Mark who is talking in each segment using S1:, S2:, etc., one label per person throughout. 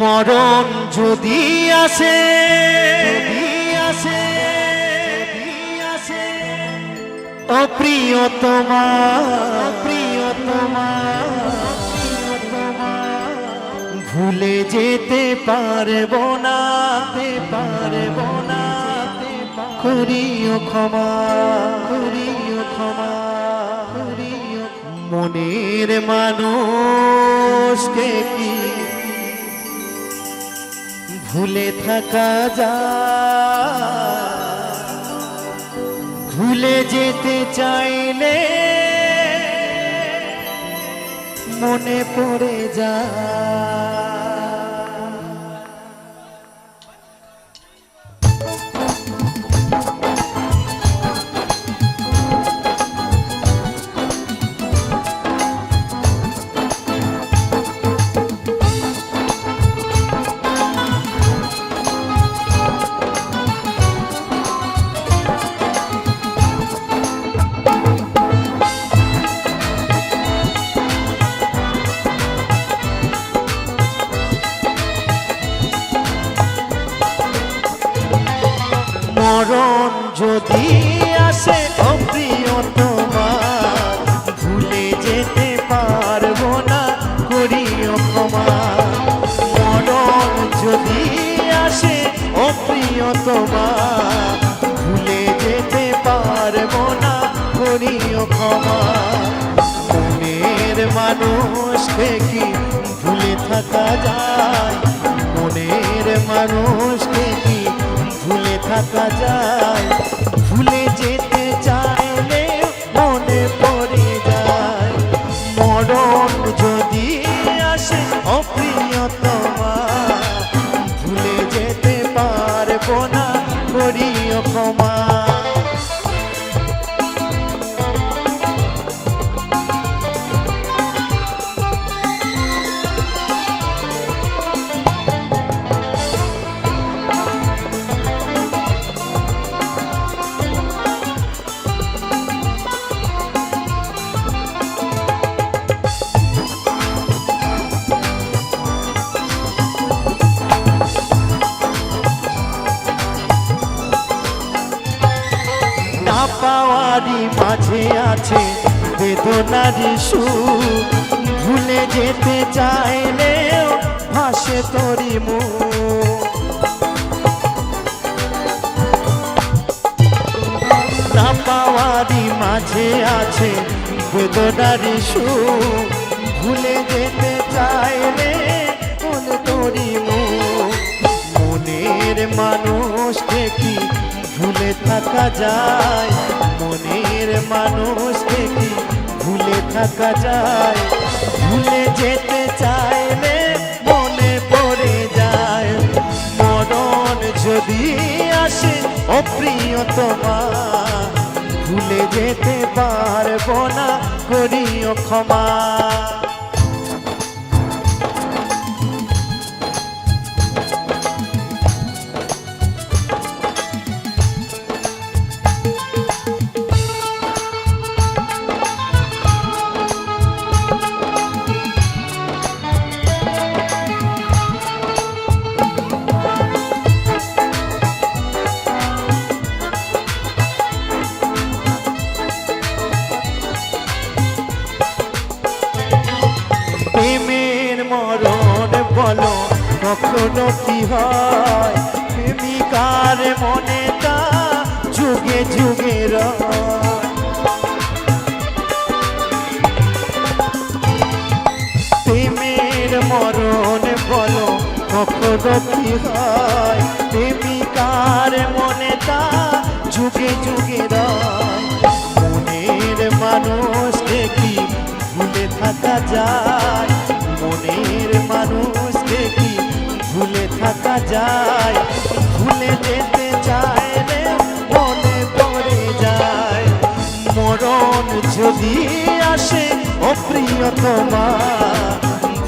S1: মরণ যদি আসে যদি আসে যদি আসে অপ্রিয়তমা প্রিয়তমা ভুলে যেতে পারব না পারব না করিও ক্ষমা করিও ক্ষমা, করিও মনের মানুষকে কি ভুলে থাকা যা। ভুলে যেতে চাইলে মনে পড়ে যায় যদি আসে অপ্রিয় তোমার ভুলে যেতে পারব না, করিও ক্ষমা। মরণ যদি আসে অপ্রিয় তোমার ভুলে যেতে পারব না, করিও ক্ষমা। মনের মানুষকে কি ভুলে থাকা যায়, মনের মানুষকে কি থাকা যায়। আছে বেদনারই সুর ভুলে যেতে চাইলেও ভাসে তোরি মুখ। না মাঝে আছে বেদনারই সুর ভুলে যেতে চাইলে তোরি মুখ। মনের মানুষকে কি ভুলে থাকা যায়। মনের মানুষকে কি ভুলে থাকা যায়, ভুলে যেতে চাইলে মনে পড়ে যায়। মরণ যদি আসে অপ্রিয় তোমার ভুলে যেতে পারব না, করিও ক্ষমা। হয়। প্রেমিকার মনে তা যুগে যুগে রয়। প্রেমের মরণ বলো হয়। প্রেমিকার মনে তা যুগে যুগে রয়। মনের মানুষকে কি ভুলে থাকা যায়। মনের ভুলে থাকা যায়, ভুলে যেতে চাইলে মনে পড়ে যায়। মরণ যদি আসে অপ্রিয়তমা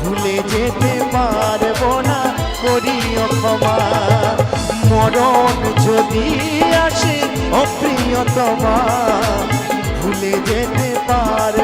S1: ভুলে যেতে পারব না, করিও ক্ষমা। মরণ যদি আসে অপ্রিয়তমা ভুলে যেতে পারব